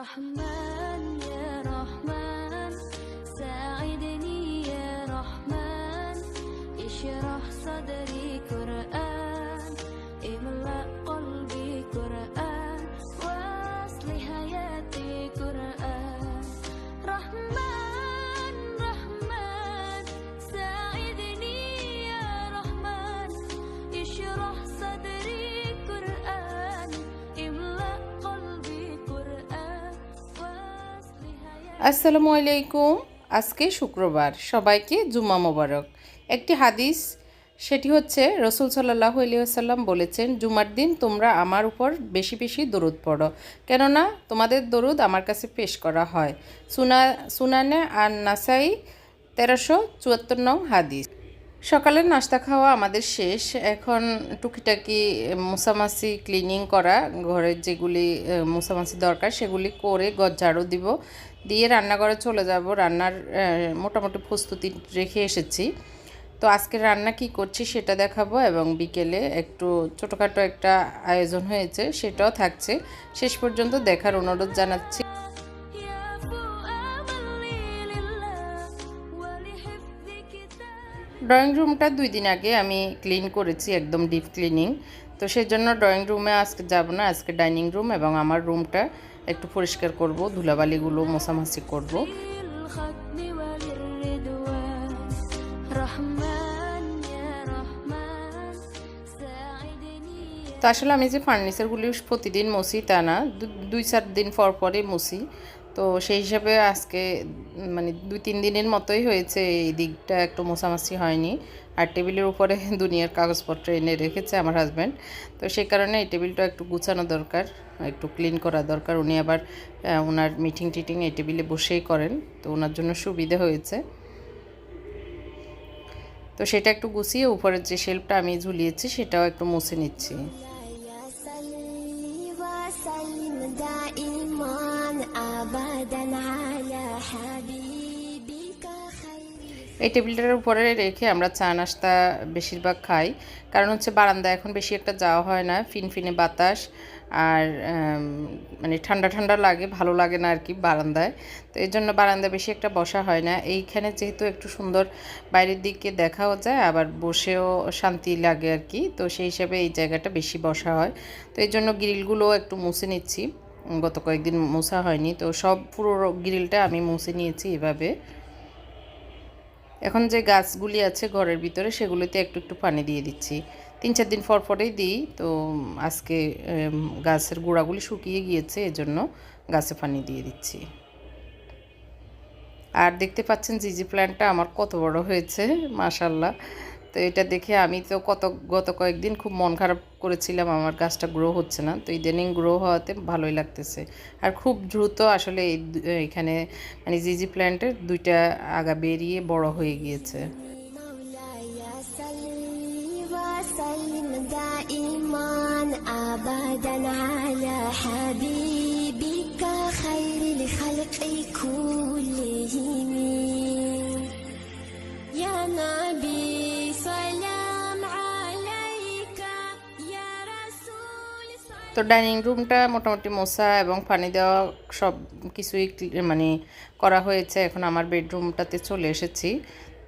رحمن يا رحمن. ساعدني يا رحمن. اشرح صدري قرآن. আসসালামু আলাইকুম। আজকে শুক্রবার। সবাইকে জুম্মা মোবারক। একটি হাদিস, সেটি হচ্ছে রসুল সাল্লাহ আলিয়াল্লাম বলেছেন জুমার দিন তোমরা আমার উপর বেশি বেশি দরুদ পড়ো। কেননা তোমাদের দরুদ আমার কাছে পেশ করা হয়। সুনা, সুনানে আর নাসাই তেরোশো চুয়াত্তর নং হাদিস। সকালের নাস্তা খাওয়া আমাদের শেষ। এখন টুকিটাকি মুসামাসি ক্লিনিং করা, ঘরের যেগুলি মুসামাসি দরকার, সেগুলি করে গজ ঝাড়ু দিব। দিয়ে রান্নাঘরে চলে যাব। রান্নার মোটামুটি প্রস্তুতি রেখে এসেছি। তো আজকে রান্না কি করছি সেটা দেখাবো এবং বিকেলে একটু ছোটোখাটো একটা আয়োজন হয়েছে, সেটাও থাকছে। শেষ পর্যন্ত দেখার অনুরোধ জানাচ্ছি। ড্রয়িং রুমটা দুই দিন আগে আমি ক্লিন করেছি, একদম ডিপ ক্লিনিং। তো সেই জন্য ড্রয়িং রুমে আজকে যাব না, আজকে ডাইনিং রুম এবং আমার রুমটা একটু পরিষ্কার করব, ধুলাবালিগুলো মশামাছি করব। তো আসলে আমি যে ফার্নিচারগুলি প্রতিদিন মুসি তা না দুই চার দিন পর পরে মুসি। তো সেই হিসাবে আজকে মানে দুই তিন দিনের মতোই হয়েছে এই দিকটা একটু মোছামাছি হয়নি। আর টেবিলের উপরে দুনিয়ার কাগজপত্র এনে রেখেছে আমার হাজব্যান্ড তো সেই কারণে এই টেবিলটা একটু গুছানো দরকার, একটু ক্লিন করা দরকার। উনি আবার ওনার মিটিং টিটিং এই টেবিলে বসেই করেন। তো ওনার জন্য সুবিধে হয়েছে। তো সেটা একটু গুছিয়ে উপরের যে শেল্ফটা আমি ঝুলিয়েছি, সেটাও একটু মুছে নিচ্ছি। এই টেবিলটার উপরে রেখে আমরা চা নাস্তা বেশিরভাগ খাই। কারণ হচ্ছে বারান্দা এখন বেশি একটা যাওয়া হয় না, ফিনফিনে বাতাস আর মানে ঠান্ডা ঠান্ডা লাগে, ভালো লাগে না আর কি বারান্দায়। তো এই জন্য বারান্দায় বেশি একটা বসা হয় না। এইখানে যেহেতু একটু সুন্দর বাইরের দিকে দেখাও যায়, আবার বসেও শান্তি লাগে আর কি। তো সেই হিসাবে এই জায়গাটা বেশি বসা হয়। তো এই জন্য গ্রিলগুলো একটু মুছে নিচ্ছি। গত কয়েকদিন মোছা হয়নি, তো সব পুরো গ্রিলটা আমি মুছে নিয়েছি এভাবে। এখন যে গাছগুলি আছে ঘরের ভিতরে সেগুলিতে একটু একটু পানি দিয়ে দিচ্ছি। তিন চার দিন পর পরেই দিই, তো আজকে গাছের গোড়াগুলি শুকিয়ে গিয়েছে, এজন্য গাছে পানি দিয়ে দিচ্ছি। আর দেখতে পাচ্ছেন জিজি প্ল্যান্টটা আমার কত বড় হয়েছে, মাশাল্লাহ। তো এটা দেখে আমি তো কত গত কয়েকদিন খুব মন খারাপ করেছিলাম আমার গাছটা গ্রো হচ্ছে না তো ইদানিং গ্রো হওয়াতে ভালোই লাগতেছে আর খুব দ্রুত আসলে এই দু- এখানে মানে জিজি প্ল্যান্টের দুইটা আগা বেরিয়ে বড় হয়ে গিয়েছে مولاي صلي وسلم دائما ابدا على حبيبك خير الخلق كلهم يا نبي তো ডাইনিং রুমটা মোটামুটি মশা এবং পানি দেওয়া সব কিছুই মানে করা হয়েছে। এখন আমার বেডরুমটাতে চলে এসেছি।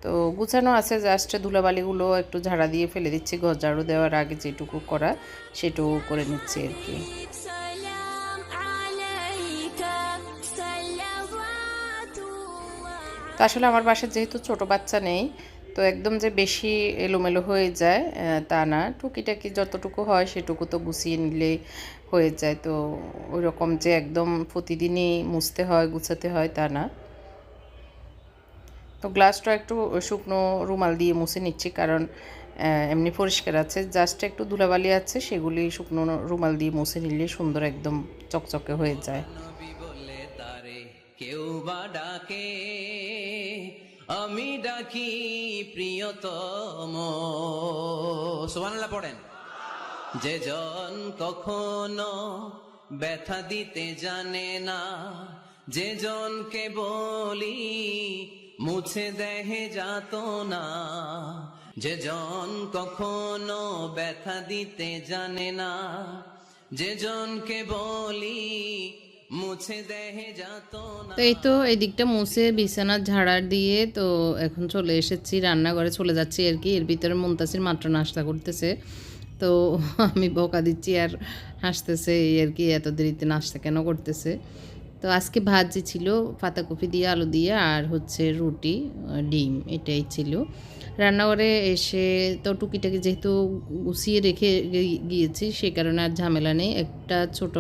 তো গুছানো আছে জাস্ট ধুলাবালিগুলো একটু ঝাড়া দিয়ে ফেলে দিচ্ছি। ঘর ঝাড়ু দেওয়ার আগে যেটুকু করা সেটুকু করে নিচ্ছি আর কি। তো আসলে আমার বাসায় যেহেতু ছোট বাচ্চা নেই তো একদম যে বেশি এলোমেলো হয়ে যায় তা না। টুকিটাকি যতটুকু হয় সেটুকু তো গুছিয়ে নিলে হয়ে যায়। তো ওই রকম যে একদম প্রতিদিনই মুছতে হয়, গুছাতে হয় তা না। তো গ্লাসটা একটু শুকনো রুমাল দিয়ে মুছে নিচ্ছি কারণ এমনি পরিষ্কার আছে। জাস্ট একটু ধুলাবালি আছে, সেগুলি শুকনো রুমাল দিয়ে মুছে নিলে সুন্দর একদম চকচকে হয়ে যায়। কেউ বা ডাকে। আমি ডাকি প্রিয়তম। সুবহানাল্লাহ পড়েন। যে জন কখনো ব্যথা দিতে জানে না যে জনকে বলি মুছে দেহে যাত না যে জন কখনো ব্যথা দিতে জানে না যে জনকে বলি তো এই তো এই দিকটা মুছে বিছানা ঝাড়ার দিয়ে তো এখন চলে এসেছি, রান্নাঘরে চলে যাচ্ছি আর কি। এর ভিতরে মুনতাসির মাত্র নাস্তা করতেছে। তো আমি বকা দিচ্ছি আর হাসতেছে এই আর কি, এত দেরিতে নাস্তা কেন করতেছে? তো আজকে ভাজি ছিল পাতাকপি দিয়ে, আলু দিয়ে আর হচ্ছে রুটি ডিম, এটাই ছিল। রান্নাঘরে এসে তো টুকিটাকি যেহেতু গুছিয়ে রেখে গিয়েছি, সে কারণে আর ঝামেলা নেই। একটা ছোট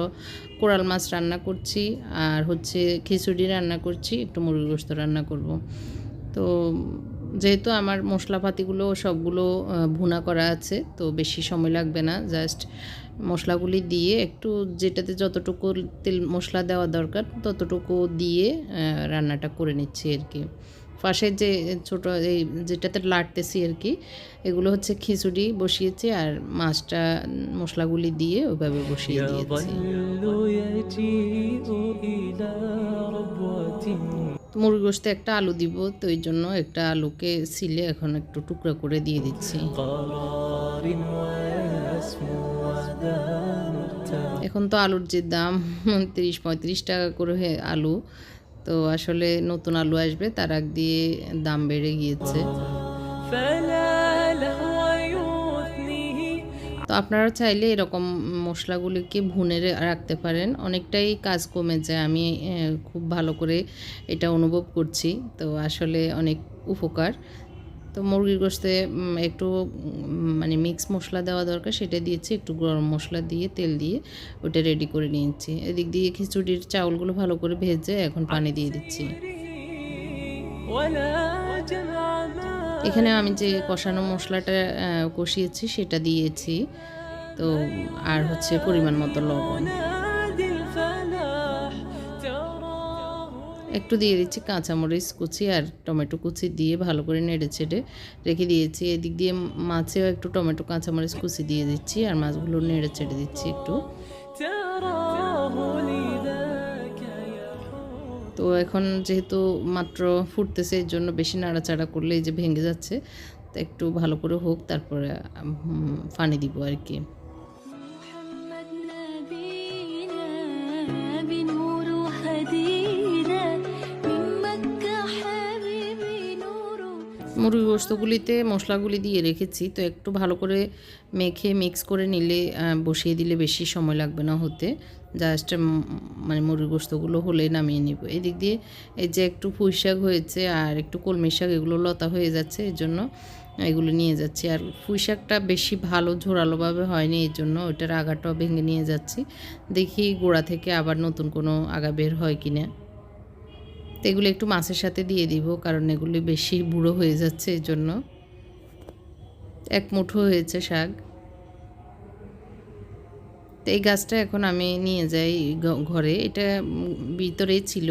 কোরাল মাছ রান্না করছি আর হচ্ছে খিচুড়ি রান্না করছি, একটু মুরগি গোস্ত রান্না করব। তো যেহেতু আমার মশলাপাতিগুলো সবগুলো ভুনা করা আছে, তো বেশি সময় লাগবে না, জাস্ট মশলাগুলি দিয়ে একটু যেটাতে যতটুকু তেল মশলা দেওয়া দরকার ততটুকু দিয়ে রান্নাটা করে নিচ্ছি আর কি। পাশে যে ছোট এই যেটাতে লাটতেছি আর কি এগুলো হচ্ছে খিচুড়ি বসিয়েছি আর মাছটা মশলাগুলি দিয়ে ওইভাবে বসিয়ে দিয়েছি। মুরগি গোস্তে একটা আলু দিব তো ওই জন্য একটা আলুকে সিলে এখন একটু টুকরা করে দিয়ে দিচ্ছি। এখন তো আলুর যে দাম তিরিশ পঁয়ত্রিশ টাকা করে আলু। তো আসলে নতুন আলু আসবে, তার আগ দিয়ে দাম বেড়ে গিয়েছে। তো আপনারা চাইলে এরকম মশলাগুলিকে ভুনে রাখতে পারেন। অনেকটাই কাজ কমে যায়। আমি খুব ভালো করে এটা অনুভব করছি। তো আসলে অনেক উপকার। তো মুরগির গোস্তে একটু মানে মিক্স মশলা দেওয়া দরকার, সেটা দিয়েছি, একটু গরম মশলা দিয়ে, তেল দিয়ে ওটা রেডি করে নিয়েছি। এদিক দিয়ে খিচুড়ির চাউলগুলো ভালো করে ভেজে এখন পানি দিয়ে দিচ্ছি। এখানে আমি যে কষানো মশলাটা কষিয়েছি, সেটা দিয়েছি। তো, আর হচ্ছে পরিমাণ মতো লবণ। একটু দিয়ে দিচ্ছি কাঁচামরিচ কুচি আর টমেটো কুচি দিয়ে ভালো করে নেড়ে ছেড়ে রেখে দিয়েছি। এদিক দিয়ে মাছেও একটু টমেটো কাঁচামরিচ কুচি দিয়ে দিচ্ছি আর মাছগুলো নেড়ে ছেড়ে দিচ্ছি একটু। তো এখন যেহেতু মাত্র ফুটতেছে, এর জন্য বেশি নাড়াচাড়া করলে এই যে ভেঙে যাচ্ছে, তো একটু ভালো করে হোক, তারপরে ফানি দিব আর কি। মুরগি গোস্তগুলিতে মশলাগুলি দিয়ে রেখেছি, তো একটু ভালো করে মেখে মিক্স করে নিলে বসিয়ে দিলে বেশি সময় লাগবে না হতে। জাস্ট মানে মুরগি গোস্তগুলো হলে নামিয়ে নিব। এদিক দিয়ে এই যে একটু পুঁই শাক হয়েছে আর একটু কলমি শাক, এগুলো লতা হয়ে যাচ্ছে, এর জন্য এগুলো নিয়ে যাচ্ছি। আর পুঁই শাকটা বেশি ভালো ঝোরালোভাবে হয়নি এই জন্য ওইটার আগাটাও ভেঙে নিয়ে যাচ্ছি। দেখি গোড়া থেকে আবার নতুন কোনো আগা বের হয় কি না তো এগুলো একটু মাছের সাথে দিয়ে দিব কারণ এগুলি বেশি বুড়ো হয়ে যাচ্ছে এই জন্য এক মুঠো হয়েছে শাক। তো এই গাছটা এখন আমি নিয়ে যাই ঘরে। এটা উম, ভিতরেই ছিল।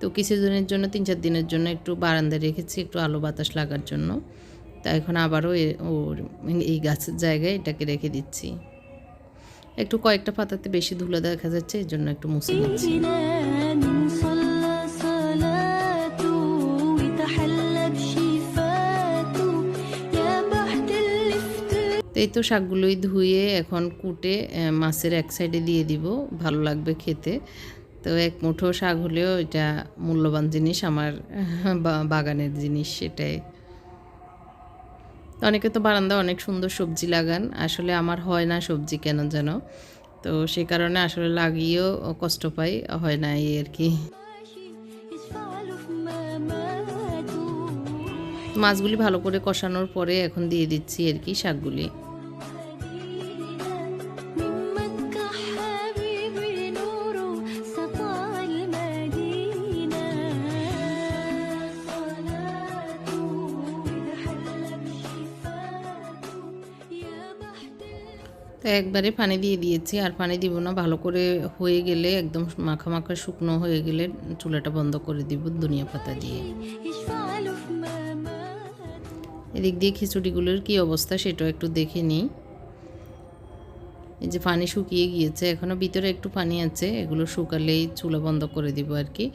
তো কিছুদিনের জন্য তিন চার দিনের জন্য একটু বারান্দায় রেখেছি একটু আলো বাতাস লাগার জন্য। তা এখন আবারও ওর এই গাছের জায়গায় এটাকে রেখে দিচ্ছি। একটু কয়েকটা পাতাতে বেশি ধুলো দেখা যাচ্ছে এই জন্য একটু মুছে নিচ্ছি। এই তো শাকগুলোই ধুয়ে এখন কুটে মাছের এক সাইডে দিয়ে দিব, ভালো লাগবে খেতে। তো এক মুঠো শাক হলেও এটা মূল্যবান জিনিস, আমার বাগানের জিনিস সেটাই অনেকে তো বারান্দা অনেক সুন্দর সবজি লাগান, আসলে আমার হয় না সবজি কেন যেন। তো সে কারণে আসলে লাগিয়েও কষ্ট পাই, হয় না এই আর কি। মাছগুলি ভালো করে কষানোর পরে এখন দিয়ে দিচ্ছি আর কি শাকগুলি। একবারে পানি দিয়ে দিয়েছি, আর পানি দিব না, ভালো করে হয়ে গেলে একদম মাখা মাখা শুকনো হয়ে গেলে চুলাটা বন্ধ করে দিব ধনিয়া পাতা দিয়ে। এদিক দিয়ে খিচুড়িগুলোর কি অবস্থা সেটাও একটু দেখে নিই। এই যে পানি শুকিয়ে গিয়েছে এখনও ভিতরে একটু পানি আছে, এগুলো শুকালেই চুলা বন্ধ করে দিব আর কি।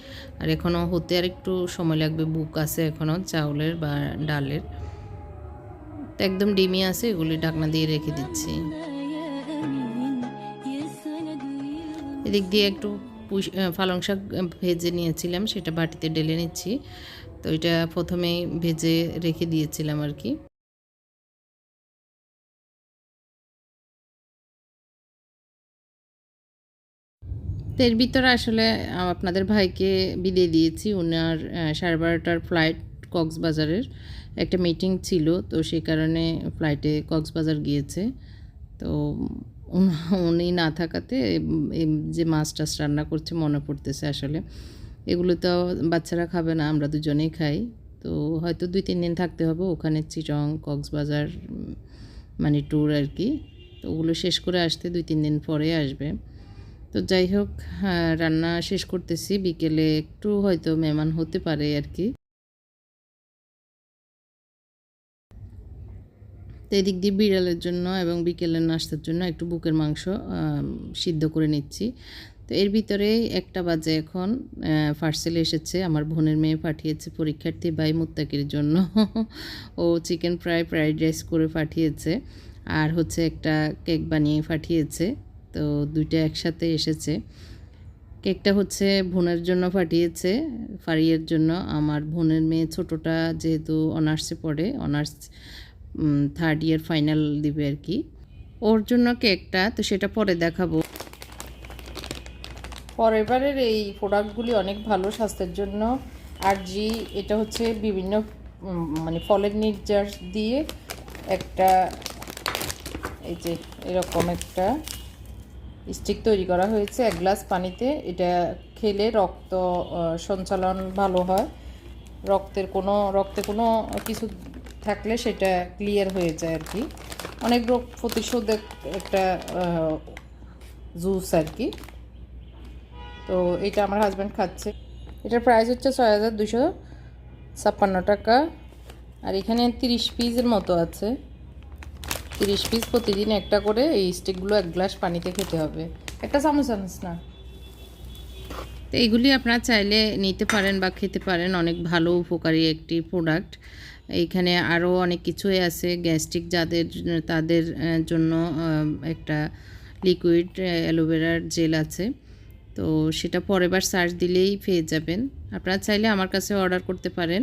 আর এখনও হতে আর একটু সময় লাগবে, বুক আছে এখনও চাউলের বা ডালের। একদম ডিমি আছে, এগুলি ঢাকনা দিয়ে রেখে দিচ্ছি। এদিক দিয়ে একটু পালং শাক ভেজে নিয়েছিলাম, সেটা বাটিতে ঢেলে নিচ্ছি। তো এটা প্রথমেই ভেজে রেখে দিয়েছিলাম আর কি। এর ভিতরে আসলে আপনাদের ভাইকে বিদায় দিয়েছি। ওনার সাড়ে বারোটার ফ্লাইট কক্সবাজারের একটা মিটিং ছিল, তো সেই কারণে ফ্লাইটে কক্সবাজার গিয়েছে। তো উন- না থাকাতে যে মাছ টাছ রান্না করছে মনে পড়তেছে আসলে। এগুলো তো বাচ্চারা খাবে না আমরা দুজনেই খাই। তো হয়তো দুই তিন দিন থাকতে হবে ওখানে চিটং কক্সবাজার মানে ট্যুর আর কি। তো ওগুলো শেষ করে আসতে দুই তিন দিন পরে আসবে। তো যাই হোক হ্যাঁ, রান্না শেষ করতেছি। বিকেলে একটু হয়তো মেহমান হতে পারে আর কি। এদিক দিয়ে বিড়ালের জন্য এবং বিকেলের নাস্তার জন্য একটু বুকের মাংস সিদ্ধ করে নিচ্ছি। তো এর ভিতরে একটা বাজে এখন পার্সেল এসেছে। আমার বোনের মেয়ে পাঠিয়েছে পরীক্ষার্থী বাই মুত্তাকির জন্য। ও চিকেন ফ্রাই ফ্রাইড রাইস করে পাঠিয়েছে। আর হচ্ছে একটা কেক বানিয়ে পাঠিয়েছে। তো দুইটা একসাথে এসেছে। কেকটা হচ্ছে বোনের জন্য পাঠিয়েছে, ফারিয়ের জন্য। আমার বোনের মেয়ে ছোটোটা যেহেতু অনার্সে পড়ে, অনার্স থার্ড ইয়ার ফাইনাল দিবে আর কি। ওর জন্য কেকটা, তো সেটা পরে দেখাবো। পরেরবারের এই প্রোডাক্টগুলি অনেক ভালো স্বাস্থ্যের জন্য। আর জি, এটা হচ্ছে বিভিন্ন মানে ফলের নির্যাস দিয়ে একটা, এই যে এরকম একটা স্টিক তৈরি করা হয়েছে। এক গ্লাস পানিতে। এটা খেলে রক্ত সঞ্চালন ভালো হয়। রক্তের কোনো, রক্তে কোনো কিছু থাকলে সেটা ক্লিয়ার হয়ে যায় আর কি অনেক রোগ প্রতিশোধক একটা জুস আর কি তো এটা আমার হাজব্যান্ড খাচ্ছে। এটার প্রাইস হচ্ছে ছয় হাজার দুশো ছাপ্পান্ন টাকা। আর এখানে তিরিশ পিসের মতো আছে। তিরিশ পিস প্রতিদিন একটা করে এই স্টিকগুলো এক গ্লাস পানিতে খেতে হবে। একটা চামচ আনিস না। তো এইগুলি আপনারা চাইলে নিতে পারেন বা খেতে পারেন। অনেক ভালো, উপকারী একটি প্রোডাক্ট এইখানে আরও অনেক কিছুই আছে। গ্যাস্ট্রিক যাদের, তাদের জন্য একটা লিকুইড অ্যালোভেরার জেল আছে। তো সেটা পরের বার সার্চ দিলেই পেয়ে যাবেন। আপনারা চাইলে আমার কাছে অর্ডার করতে পারেন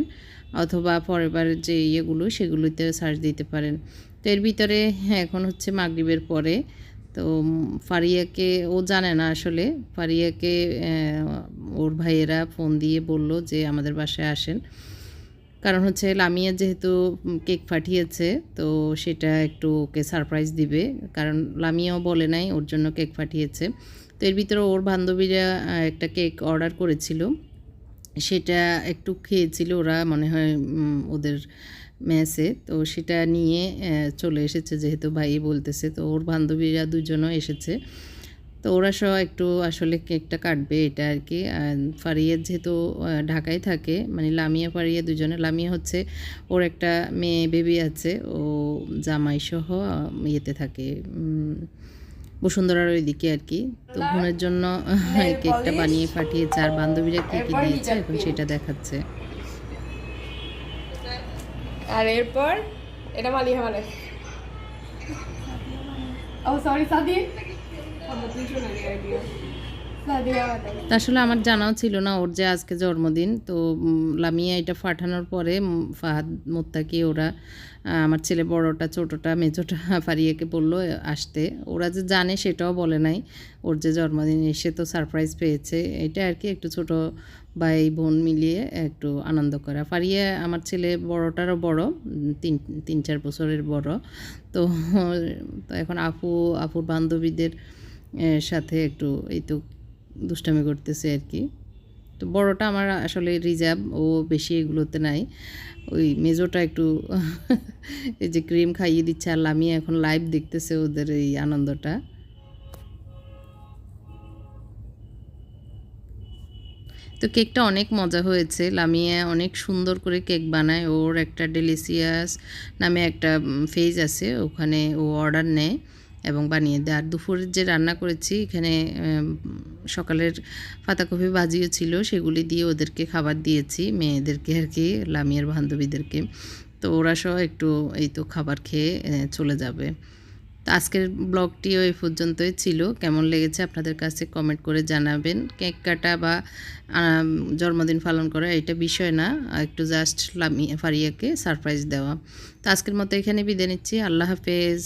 অথবা পরের বার যে ইয়েগুলো সেগুলোতে সার্চ দিতে পারেন। তো এর ভিতরে এখন হচ্ছে মাগরিবের পরে তো ফারিয়াকে, ও জানে না আসলে, ফারিয়াকে ওর ভাইয়েরা ফোন দিয়ে বলল যে আমাদের বাসায় আসেন। কারণ হচ্ছে লামিয়া যেহেতু কেক পাঠিয়েছে তো সেটা একটু ওকে সারপ্রাইজ দিবে। কারণ লামিয়াও বলে নাই ওর জন্য কেক পাঠিয়েছে তো এর ভিতরে ওর বান্ধবীরা একটা কেক অর্ডার করেছিল। সেটা একটু খেয়েছিল ওরা, মনে হয় ওদের মেসে। তো সেটা নিয়ে চলে এসেছে যেহেতু ভাই বলতেছে। তো ওর বান্ধবীরা দুজনও এসেছে। তো ওরা সহ একটু আসলে কেকটা কাটবে এটা আর কি। আর ফারিয়া যেহেতু ঢাকায় থাকে মানে লামিয়া ফারিয়া দুজনে লামিয়া হচ্ছে ওর একটা মেয়ে বেবি আছে। ও জামাই সহ ইয়েতে থাকে বসুন্ধরার ওইদিকে আর কি। তো বোনের জন্য কেকটা বানিয়ে পাঠিয়েছে। আর বান্ধবীরা কী কী দিয়েছে? এখন সেটা দেখাচ্ছে। আর এরপর এটা মালিহা মানে। ও সরি সাদি তা আসলে আমার জানাও ছিল না ওর যে আজকে জন্মদিন তো লামিয়া এটা ফাটানোর পরে ফাহাদ মোত্তাকি ওরা আমার ছেলে বড়টা ছোটোটা মেজোটা ফারিয়াকে বলল আসতে। ওরা যে জানে সেটাও বলে নাই ওর যে জন্মদিন এসে তো সারপ্রাইজ পেয়েছে। এটা আর কি একটু ছোট ভাই বোন মিলিয়ে একটু আনন্দ করা। ফারিয়া আমার ছেলে বড়টারও বড়, তিন তিন চার বছরের বড়। তো তো এখন আপু, আপুর বান্ধবীদের সাথে একটু এই তো দুষ্টামি করতেছে আর কি। তো বড়টা আমার আসলে রিজার্ভ, ও বেশি এগুলোতে নাই। ওই মেজোটা একটু এই যে ক্রিম খাইয়ে দিচ্ছে আর আমি এখন লাইভ দেখতেছে ওদের এই আনন্দটা। তো কেকটা অনেক মজা হয়েছে। লামিয়া অনেক সুন্দর করে কেক বানায়। ওর একটা ডেলিসিয়াস নামে একটা ফেজ আছে। ওখানে ও অর্ডার নেয় এবং বানিয়ে দেয়। আর দুপুরের যে রান্না করেছি, এখানে সকালের পাতাকপি ভাজিও ছিল। সেগুলি দিয়ে ওদেরকে খাবার দিয়েছি, মেয়েদেরকে আর কি, লামিয়ার বান্ধবীদেরকে। তো ওরা সহ একটু এই তো খাবার খেয়ে চলে যাবে। তো আজকের ব্লগটিও এই পর্যন্তই ছিল। কেমন লেগেছে আপনাদের কাছে কমেন্ট করে জানাবেন। কেক কাটা বা জন্মদিন পালন করা এটা বিষয় না। একটু জাস্ট লামিয়া ফারিয়াকে সারপ্রাইজ দেওয়া। তো আজকের মতো এখানে বিদায় নিচ্ছি। আল্লাহ হাফেজ।